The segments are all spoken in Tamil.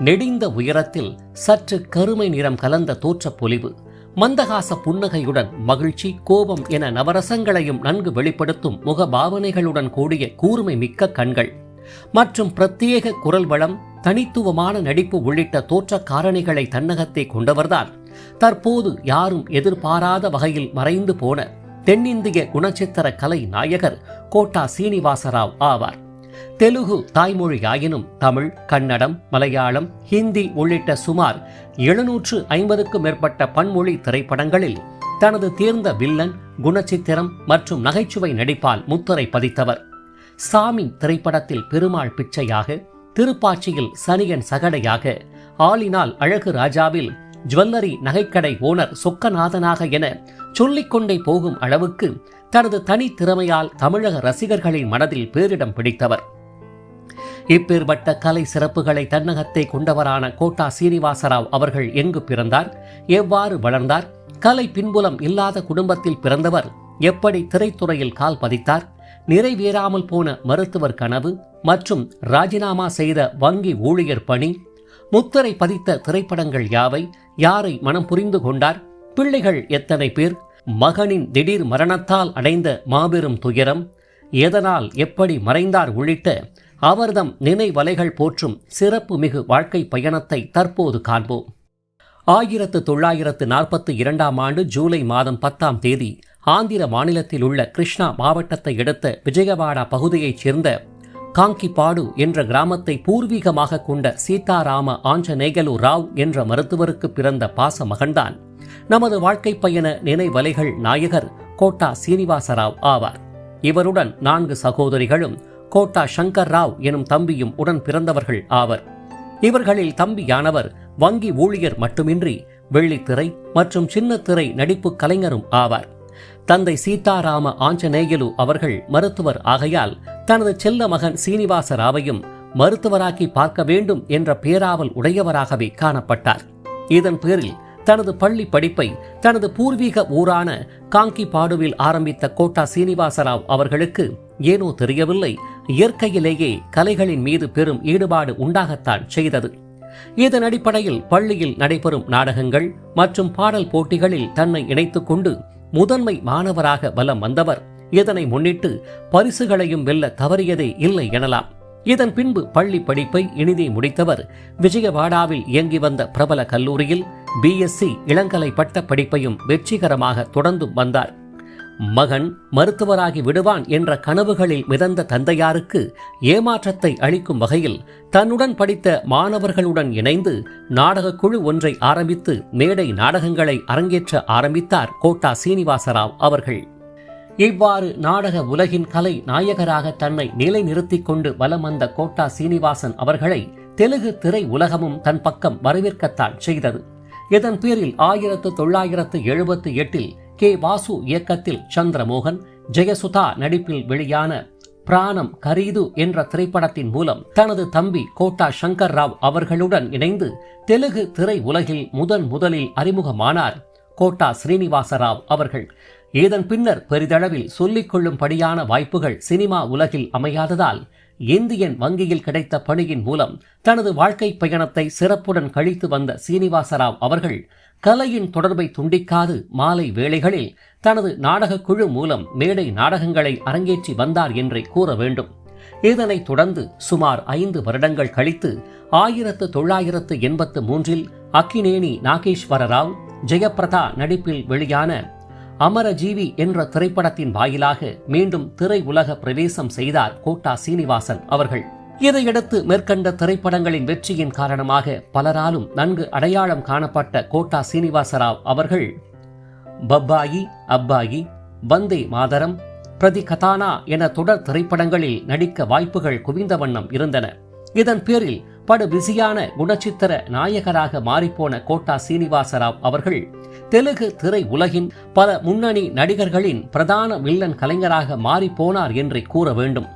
நெடிந்த உயரத்தில் சற்று கருமை நிறம் கலந்த தோற்றப் பொலிவு மந்தகாச புன்னகையுடன் மகிழ்ச்சி கோபம் என நவரசங்களையும் நன்கு வெளிப்படுத்தும் முக பாவனைகளுடன் கூடிய கூர்மை மிக்க கண்கள். மற்றும் பிரத்யேக குரல் வளம் தனித்துவமான நடிப்பு உள்ளிட்ட தோற்ற காரணிகளை தன்னகத்தை கொண்டவர்தான். தற்போது யாரும் எதிர்பாராத வகையில் மறைந்து போன தென்னிந்திய குணச்சித்திர கலை நாயகர் கோட்டா சீனிவாசராவ் ஆவார். தெலுகு தாய்மொழி ஆயினும் தமிழ் கன்னடம் மலையாளம் ஹிந்தி உள்ளிட்ட சுமார் எழுநூற்று ஐம்பதுக்கும் மேற்பட்ட பன்மொழி திரைப்படங்களில் தனது தேர்ந்த வில்லன் குணச்சித்திரம் மற்றும் நகைச்சுவை நடிப்பால் முத்திரை பதித்தவர். சாமி திரைப்படத்தில் பெருமாள் பிச்சையாக திருப்பாச்சியில் சனியன் சகடையாக ஆளினால் அழகு ராஜாவில் ஜுவல்லரி நகைக்கடை ஓனர் சொக்கநாதனாக என சொல்லிக்கொண்டே போகும் அளவுக்கு தனது தனி திறமையால் தமிழக ரசிகர்களின் மனதில் பேரிடம் பிடித்தவர். இப்பேற்பட்ட கலை சிறப்புகளை தன்னகத்தை கொண்டவரான கோட்டா சீனிவாசராவ் அவர்கள் எங்கு பிறந்தார் எவ்வாறு வளர்ந்தார் கலை பின்புலம் இல்லாத குடும்பத்தில் பிறந்தவர் எப்படி திரைத்துறையில் கால் பதித்தார் நிறைவேறாமல் போன மருத்துவர் கனவு மற்றும் ராஜினாமா செய்த வங்கி ஊழியர் பணி முத்திரை பதித்த திரைப்படங்கள் யாவை யாரை மனம் புரிந்து கொண்டார் பிள்ளைகள் எத்தனை பேர் மகனின் திடீர் மரணத்தால் அடைந்த மாபெரும் துயரம் எதனால் எப்படி மறைந்தார் உள்ளிட்ட அவர்தம் நினைவலைகள் போற்றும் சிறப்பு மிகு வாழ்க்கை பயணத்தை தற்போது காண்போம். ஆயிரத்து தொள்ளாயிரத்து நாற்பத்தி இரண்டாம் ஆண்டு ஜூலை மாதம் பத்தாம் தேதி ஆந்திர மாநிலத்தில் உள்ள கிருஷ்ணா மாவட்டத்தை அடுத்த விஜயவாடா பகுதியைச் சேர்ந்த காங்கிபாடு என்ற கிராமத்தை பூர்வீகமாக கொண்ட சீதாராம ஆஞ்சநேகலு ராவ் என்ற மருத்துவருக்கு பிறந்த பாச மகன்தான் நமது வாழ்க்கை பயண நினைவலைகள் நாயகர் கோட்டா சீனிவாசராவ் ஆவார். இவருடன் நான்கு சகோதரிகளும் கோட்டா சங்கர் ராவ் எனும் தம்பியும் உடன் பிறந்தவர்கள் ஆவர். இவர்களில் தம்பியானவர் வங்கி ஊழியர் மட்டுமின்றி வெள்ளித்திரை மற்றும் சின்னத்திரை நடிப்பு கலைஞரும் ஆவார். தந்தை சீதாராம ஆஞ்சநேயலு அவர்கள் மருத்துவர் ஆகையால் தனது செல்ல மகன் சீனிவாச ராவையும் மருத்துவராக்கி பார்க்க வேண்டும் என்ற பேராவல் உடையவராகவே காணப்பட்டார். இதன் பேரில் தனது பள்ளி படிப்பை தனது பூர்வீக ஊரான காங்கி பாடுவில் ஆரம்பித்த கோட்டா சீனிவாசராவ் அவர்களுக்கு ஏனோ தெரியவில்லை இயற்கையிலேயே கலைகளின் மீது பெரும் ஈடுபாடு உண்டாகத்தான் செய்தது. இதன் அடிப்படையில் பள்ளியில் நடைபெறும் நாடகங்கள் மற்றும் பாடல் போட்டிகளில் தன்னை இணைத்துக் கொண்டு முதன்மை மாணவராக வலம் வந்தவர். இதனை முன்னிட்டு பரிசுகளையும் வெல்ல தவறியதே இல்லை எனலாம். இதன் பின்பு பள்ளி படிப்பை இனிதே முடித்தவர் விஜயவாடாவில் இயங்கி வந்த பிரபல கல்லூரியில் பிஎஸ்சி இளங்கலை பட்ட படிப்பையும் வெற்றிகரமாக தொடர்ந்து வந்தார். மகன் மருத்துவராகி விடுவான் என்ற கனவுகளில் மிதந்த தந்தையாருக்கு ஏமாற்றத்தை அளிக்கும் வகையில் தன்னுடன் படித்த மாணவர்களுடன் இணைந்து நாடகக் குழு ஒன்றை ஆரம்பித்து மேடை நாடகங்களை அரங்கேற்ற ஆரம்பித்தார் கோட்டா சீனிவாசராவ் அவர்கள். இவ்வாறு நாடக உலகின் கலை நாயகராக தன்னை நிலைநிறுத்திக் கொண்டு வலம் வந்த கோட்டா சீனிவாசன் அவர்களை தெலுங்கு திரை உலகமும் தன் பக்கம் வரவேற்கத்தான் செய்தது. இதன் பேரில் ஆயிரத்து தொள்ளாயிரத்து எழுபத்தி எட்டில் கே. வாசு இயக்கத்தில் சந்திரமோகன் ஜெயசுதா நடிப்பில் வெளியான பிராணம் கரீது என்ற திரைப்படத்தின் மூலம் தனது தம்பி கோட்டா சங்கர் ராவ் அவர்களுடன் இணைந்து தெலுங்கு திரை உலகில் முதன் முதலில் அறிமுகமானார். கோட்டா ஸ்ரீனிவாச ராவ் அவர்கள். இதன் பின்னர் பெரிதளவில் சொல்லிக் கொள்ளும்படியான வாய்ப்புகள் சினிமா உலகில் அமையாததால் இந்தியன் வங்கியில் கிடைத்த பணியின் மூலம் தனது வாழ்க்கை பயணத்தை சிறப்புடன் கழித்து வந்த சீனிவாசராவ் அவர்கள் கலையின் தொடர்பை துண்டிக்காது மாலை வேளைகளில் தனது நாடகக் குழு மூலம் மேடை நாடகங்களை அரங்கேற்றி வந்தார் என்றே கூற வேண்டும். இதனைத் தொடர்ந்து சுமார் ஐந்து வருடங்கள் கழித்து ஆயிரத்து தொள்ளாயிரத்து எண்பத்து மூன்றில் அக்கினேனி நாகேஸ்வர ராவ் ஜெயபிரதா நடிப்பில் வெளியான அமரஜீவி என்ற திரைப்படத்தின் வாயிலாக மீண்டும் திரை உலக பிரவேசம் செய்தார் கோட்டா சீனிவாசன் அவர்கள். இதையடுத்து மேற்கண்ட திரைப்படங்களின் வெற்றியின் காரணமாக பலராலும் நன்கு அடையாளம் காணப்பட்ட கோட்டா சீனிவாசராவ் அவர்கள் பப்பாயி அப்பாயி வந்தே மாதரம் பிரதி கதானா என தொடர் திரைப்படங்களில் நடிக்க வாய்ப்புகள் குவிந்த வண்ணம் இருந்தன. இதன் பேரில் படு பிஸியான குணச்சித்திர நாயகராக மாறிப்போன கோட்டா சீனிவாசராவ் அவர்கள் தெலுங்கு திரை உலகின் பல முன்னணி நடிகர்களின் பிரதான வில்லன் கலைஞராக மாறிப்போனார் என்றே கூற வேண்டும்.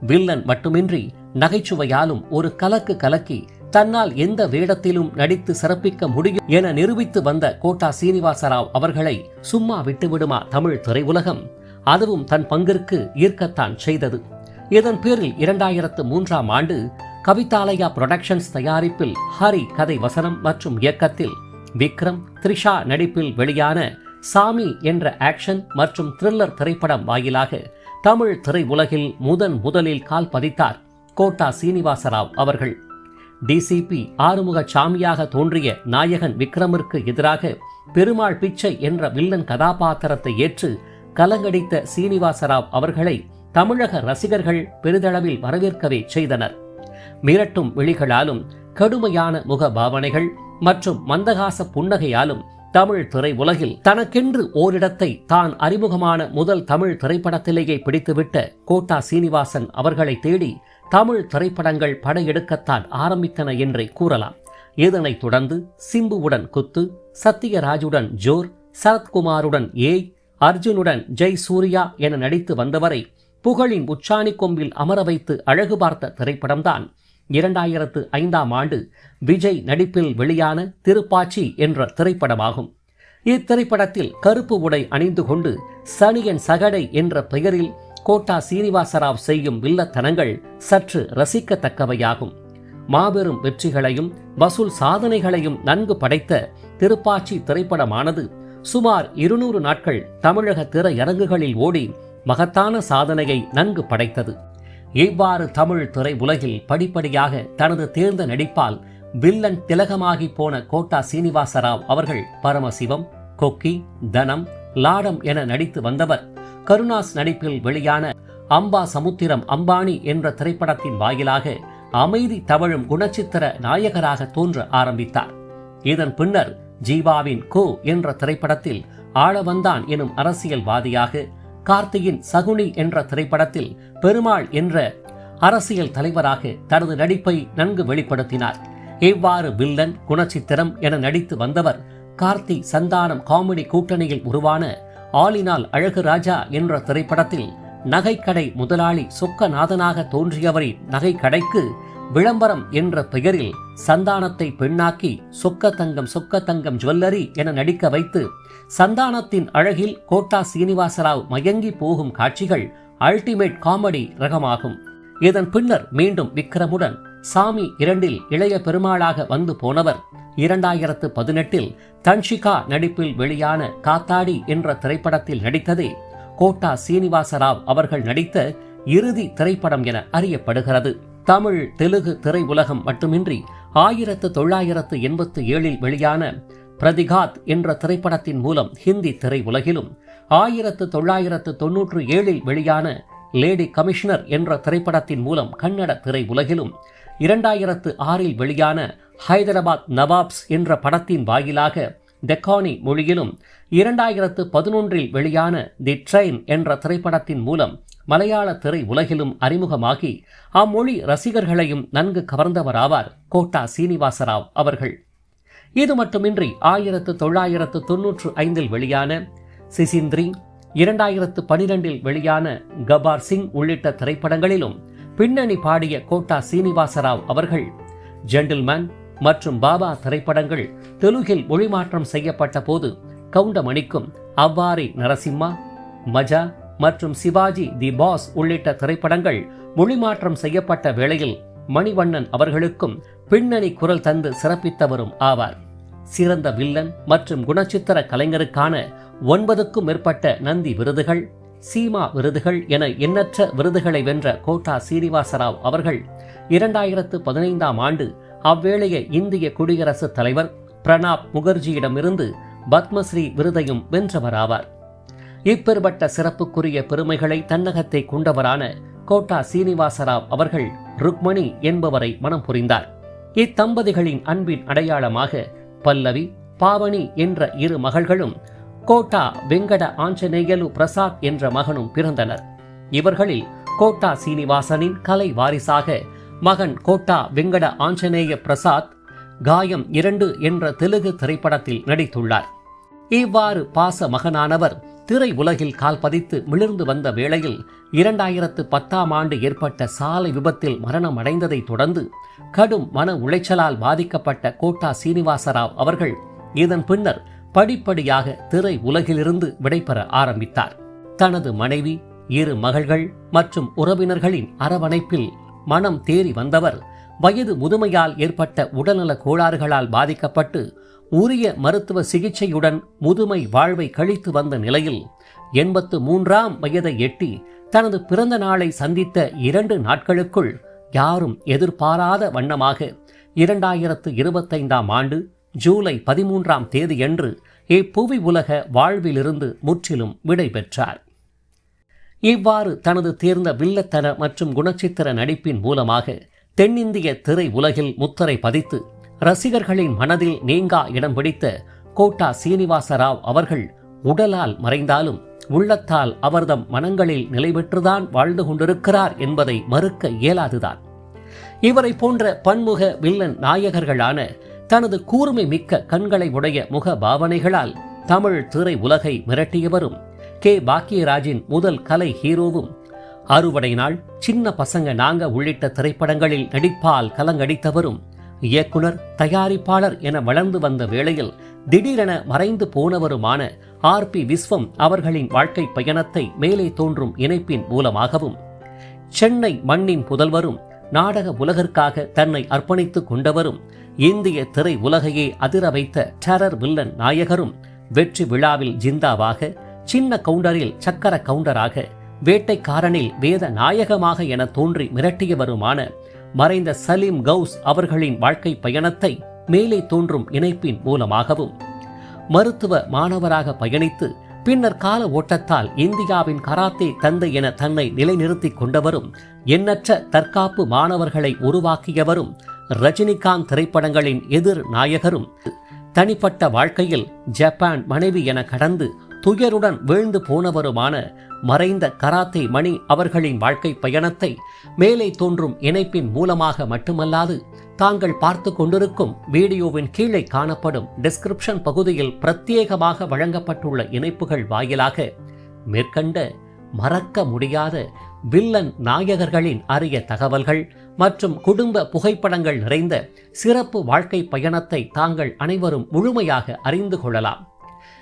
வில்லன் மட்டுமின்றி நகைச்சுவையாலும் ஒரு கலக்கு கலக்கி தன்னால் எந்த வேடத்திலும் நடித்து சிறப்பிக்க முடியும் என நிரூபித்து வந்த கோட்டா சீனிவாசராவ் அவர்களை சும்மா விட்டுவிடுமா தமிழ் திரையுலகம்? அதுவும் தன் பங்கிற்கு ஈர்க்கத்தான் செய்தது. இதன் பேரில் இரண்டாயிரத்து மூன்றாம் ஆண்டு கவிதாலயா புரொடக்ஷன்ஸ் தயாரிப்பில் ஹரி கதை வசனம் மற்றும் இயக்கத்தில் விக்ரம் த்ரிஷா நடிப்பில் வெளியான சாமி என்ற ஆக்ஷன் மற்றும் த்ரில்லர் திரைப்படம் வாயிலாக தமிழ் திரையுலகில் முதன் முதலில் கால் பதித்தார் கோட்டா சீனிவாசராவ் அவர்கள். டிசிபி ஆறுமுக சாமியாக தோன்றிய நாயகன் விக்ரமிற்கு எதிராக பெருமாள் பிச்சை என்ற வில்லன் கதாபாத்திரத்தை ஏற்று கலங்கடித்த சீனிவாசராவ் அவர்களை தமிழக ரசிகர்கள் பெரிதளவில் வரவேற்கவே செய்தனர். மிரட்டும் விழிகளாலும் கடுமையான முக பாவனைகள் மற்றும் மந்தகாச புன்னகையாலும் தமிழ் திரை உலகில் தனக்கென்று ஓரிடத்தை தான் அறிமுகமான முதல் தமிழ் திரைப்படத்திலேயே பிடித்துவிட்ட கோட்டா சீனிவாசன் அவர்களை தேடி தமிழ் திரைப்படங்கள் படையெடுக்கத்தான் ஆரம்பித்தன என்றே கூறலாம். இதனைத் தொடர்ந்து சிம்புவுடன் குத்து சத்யராஜுடன் ஜோர் சரத்குமாருடன் ஏய் அர்ஜுனுடன் ஜெய் சூர்யா என நடித்து வந்தவரை புகழின் உச்சாணி கொம்பில் அமர வைத்து அழகு பார்த்த திரைப்படம்தான் இரண்டாயிரத்து ஐந்தாம் ஆண்டு விஜய் நடிப்பில் வெளியான திருப்பாச்சி என்ற திரைப்படமாகும். இத்திரைப்படத்தில் கருப்பு உடை அணிந்து கொண்டு சனியன் சகடை என்ற பெயரில் கோட்டா சீனிவாசராவ் செய்யும் வில்லத்தனங்கள் சற்று ரசிக்கத்தக்கவையாகும். மாபெரும் வெற்றிகளையும் வசூல் சாதனைகளையும் நன்கு படைத்த திருப்பாச்சி திரைப்படமானது சுமார் இருநூறு நாட்கள் தமிழக திரையரங்குகளில் ஓடி மகத்தான சாதனையை நன்கு படைத்தது. இவ்வாறு தமிழ் திரையுலகில் படிப்படியாக தனது தேர்ந்த நடிப்பால் வில்லன் திலகமாகி போன கோட்டா சீனிவாசராவ் அவர்கள் பரமசிவம் கொக்கி தனம் லாடம் என நடித்து வந்தவர். கருணாஸ் நடிப்பில் வெளியான அம்பா சமுத்திரம் அம்பானி என்ற திரைப்படத்தின் வாயிலாக அமைதி தவழும் குணச்சித்திர நாயகராக தோன்ற ஆரம்பித்தார். இதன் பின்னர் ஜீவாவின் கோ என்ற திரைப்படத்தில் ஆளவந்தான் எனும் அரசியல்வாதியாக கார்த்தியின் சகுனி என்ற திரைப்படத்தில் பெருமாள் என்ற அரசியல் தலைவராக தனது நடிப்பை நன்கு வெளிப்படுத்தினார். இவ்வாறு வில்லன் குணச்சித்திரம் என நடித்து வந்தவர் கார்த்தி சந்தானம் காமெடி கூட்டணியில் உருவான ஆலினால் அழகு ராஜா என்ற திரைப்படத்தில் நகைக்கடை முதலாளி சொக்கநாதனாக தோன்றியவரின் நகைக்கடைக்கு விளம்பரம் என்ற பெயரில் சந்தானத்தை பெண்ணாக்கி சொக்க தங்கம் சொக்க தங்கம் ஜுவல்லரி என நடிக்க வைத்து சந்தானத்தின் அழகில் கோட்டா சீனிவாசராவ் மயங்கி போகும் காட்சிகள் அல்டிமேட் காமெடி ரகமாகும். இதன் பின்னர் மீண்டும் விக்ரமுடன் சாமி இரண்டில் இளைய பெருமாளாக வந்து போனவர். இரண்டாயிரத்து பதினெட்டில் தன்ஷிகா நடிப்பில் வெளியான காத்தாடி என்ற திரைப்படத்தில் நடித்ததே கோட்டா சீனிவாசராவ் அவர்கள் நடித்த இறுதி திரைப்படம் என அறியப்படுகிறது. தமிழ் தெலுங்கு திரை உலகம் மட்டுமின்றி ஆயிரத்து தொள்ளாயிரத்து எண்பத்து ஏழில் வெளியான பிரதிகாத் என்ற திரைப்படத்தின் மூலம் ஹிந்தி திரை உலகிலும் ஆயிரத்து தொள்ளாயிரத்து தொன்னூற்று ஏழில் வெளியான லேடி கமிஷனர் என்ற திரைப்படத்தின் மூலம் கன்னட திரை உலகிலும் இரண்டாயிரத்து ஆறில் வெளியான ஹைதராபாத் நவாப்ஸ் என்ற படத்தின் வாயிலாக டெக்கானி மொழியிலும் இரண்டாயிரத்து பதினொன்றில் வெளியான தி ட்ரெயின் என்ற திரைப்படத்தின் மூலம் மலையாள திரை உலகிலும் அறிமுகமாகி அம்மொழி ரசிகர்களையும் நன்கு கவர்ந்தவராவார் கோட்டா சீனிவாசராவ் அவர்கள். இது மட்டுமின்றி ஆயிரத்து தொள்ளாயிரத்து தொன்னூற்று ஐந்தில் வெளியான சிசிந்திரி இரண்டாயிரத்து பனிரெண்டில் வெளியான கபார் சிங் உள்ளிட்ட திரைப்படங்களிலும் பின்னணி பாடிய கோட்டா சீனிவாசராவ் அவர்கள் ஜென்டில்மேன் மற்றும் பாபா திரைப்படங்கள் தெலுங்கில் மொழிமாற்றம் செய்யப்பட்ட போது கவுண்டமணிக்கும் அவ்வாரி நரசிம்மா மஜா மற்றும் சிவாஜி தி பாஸ் உள்ளிட்ட திரைப்படங்கள் மொழிமாற்றம் செய்யப்பட்ட வேளையில் மணிவண்ணன் அவர்களுக்கும் பின்னணி குரல் தந்து சிறப்பித்தவரும் ஆவார். சிறந்த வில்லன் மற்றும் குணச்சித்திர கலைஞருக்கான ஒன்பதுக்கும் மேற்பட்ட நந்தி விருதுகள் சீமா விருதுகள் என எண்ணற்ற விருதுகளை வென்ற கோட்டா சீனிவாசராவ் அவர்கள் இரண்டாயிரத்து பதினைந்தாம் ஆண்டு அவ்வேளைய இந்திய குடியரசுத் தலைவர் பிரணாப் முகர்ஜியிடமிருந்து பத்மஸ்ரீ விருதையும் வென்றவராவார். இப்பெருபட்ட சிறப்புக்குரிய பெருமைகளை தன்னகத்தை கொண்டவரான கோட்டா சீனிவாசராவ் அவர்கள் ருக்மணி என்பவரை மனம் புரிந்தார். இத்தம்பதிகளின் அன்பின் அடையாளமாக பல்லவி பாவனி என்ற இரு மகள்களும் கோட்டா வெங்கட ஆஞ்சநேயலு பிரசாத் என்ற மகனும் பிறந்தனர். இவர்களில் கோட்டா சீனிவாசனின் கலை வாரிசாக மகன் கோட்டா வெங்கட ஆஞ்சநேய பிரசாத் காயம் இரண்டு என்ற தெலுங்கு திரைப்படத்தில் நடித்துள்ளார். இவ்வாறு பாச மகனானவர் திரை உலகில் கால் பதித்து மிளிர்ந்து வந்த வேளையில் இரண்டாயிரத்து பத்தாம் ஆண்டு ஏற்பட்ட சாலை விபத்தில் மரணம் அடைந்ததைத் தொடர்ந்து கடும் மன உளைச்சலால் பாதிக்கப்பட்ட கோட்டா சீனிவாசராவ் அவர்கள் இதன் பின்னர் படிப்படியாக திரை உலகிலிருந்து விடைபெற ஆரம்பித்தார். தனது மனைவி இரு மகள்கள் மற்றும் உறவினர்களின் அரவணைப்பில் மனம் தேறி வந்தவர் வயது முதுமையால் ஏற்பட்ட உடல்நல கோளாறுகளால் பாதிக்கப்பட்டு உரிய மருத்துவ சிகிச்சையுடன் முதுமை வாழ்வை கழித்து வந்த நிலையில் எண்பத்து மூன்றாம் வயதை எட்டி தனது பிறந்த நாளை சந்தித்த இரண்டு நாட்களுக்குள் யாரும் எதிர்பாராத வண்ணமாக இரண்டாயிரத்து இருபத்தைந்தாம் ஆண்டு ஜூலை பதிமூன்றாம் தேதியன்று இப்புவி உலக வாழ்விலிருந்து முற்றிலும் விடை பெற்றார் இவ்வாறு தனது தேர்ந்த வில்லத்தன மற்றும் குணச்சித்திர நடிப்பின் மூலமாக தென்னிந்திய திரை உலகில் முத்தரை பதித்து ரசிகர்களின் மனதில் நீங்கா இடம் பிடித்த கோட்டா சீனிவாச ராவ் அவர்கள் உடலால் மறைந்தாலும் உள்ளத்தால் அவர்தம் மனங்களில் நிலை பெற்றுதான் வாழ்ந்து கொண்டிருக்கிறார் என்பதை மறுக்க இயலாதுதான். இவரை போன்ற பன்முக வில்லன் நாயகர்களான தனது கூர்மை மிக்க கண்களை உடைய முக பாவனைகளால் தமிழ் திரை உலகை மிரட்டியவரும் கே. பாக்கியராஜின் முதல் கலை ஹீரோவும் அறுவடை நாள் சின்ன பசங்க நாங்க உள்ளிட்ட திரைப்படங்களில் நடிப்பால் கலங்கடித்தவரும் இயக்குனர் தயாரிப்பாளர் என வளர்ந்து வந்த வேளையில் திடீரென மறைந்து போனவருமான ஆர். பி. விஸ்வம் அவர்களின் வாழ்க்கை பயணத்தை மேலே தோன்றும் இணைப்பின் மூலமாகவும் சென்னை மண்ணின் புதல்வரும் நாடக உலகிற்காக தன்னை அர்ப்பணித்துக் கொண்டவரும் இந்திய திரை உலகையே அதிர வைத்த டெரர் வில்லன் நாயகரும் வெற்றி விழாவில் ஜிந்தாவாக சின்ன கவுண்டரில் சக்கர கவுண்டராக வேட்டைக்காரனில் வேத நாயகமாக என தோன்றி மிரட்டியவருமான மறைந்த சலீம் கவுஸ் அவர்களின் வாழ்க்கை பயணத்தை மேலே தோன்றும் இணைப்பின் மூலமாகவும் மருத்துவ மாணவராக பயணித்து பின்னர் கால ஓட்டத்தால் இந்தியாவின் கராத்தே தந்தை என தன்னை நிலைநிறுத்திக் கொண்டவரும் எண்ணற்ற தற்காப்பு மாணவர்களை உருவாக்கியவரும் ரஜினிகாந்த் திரைப்படங்களின் எதிர் நாயகரும் தனிப்பட்ட வாழ்க்கையில் ஜப்பான் மனைவி என கடந்து துயருடன் வீழ்ந்து போனவருமான மறைந்த கராத்தே மணி அவர்களின் வாழ்க்கை பயணத்தை மேலே தோன்றும் இணைப்பின் மூலமாக மட்டுமல்லாது தாங்கள் பார்த்து கொண்டிருக்கும் வீடியோவின் கீழே காணப்படும் டிஸ்கிரிப்ஷன் பகுதியில் பிரத்யேகமாக வழங்கப்பட்டுள்ள இணைப்புகள் வாயிலாக மேற்கண்ட மறக்க முடியாத வில்லன் நாயகர்களின் அரிய தகவல்கள் மற்றும் குடும்ப புகைப்படங்கள் நிறைந்த சிறப்பு வாழ்க்கை பயணத்தை தாங்கள் அனைவரும் முழுமையாக அறிந்து கொள்ளலாம்.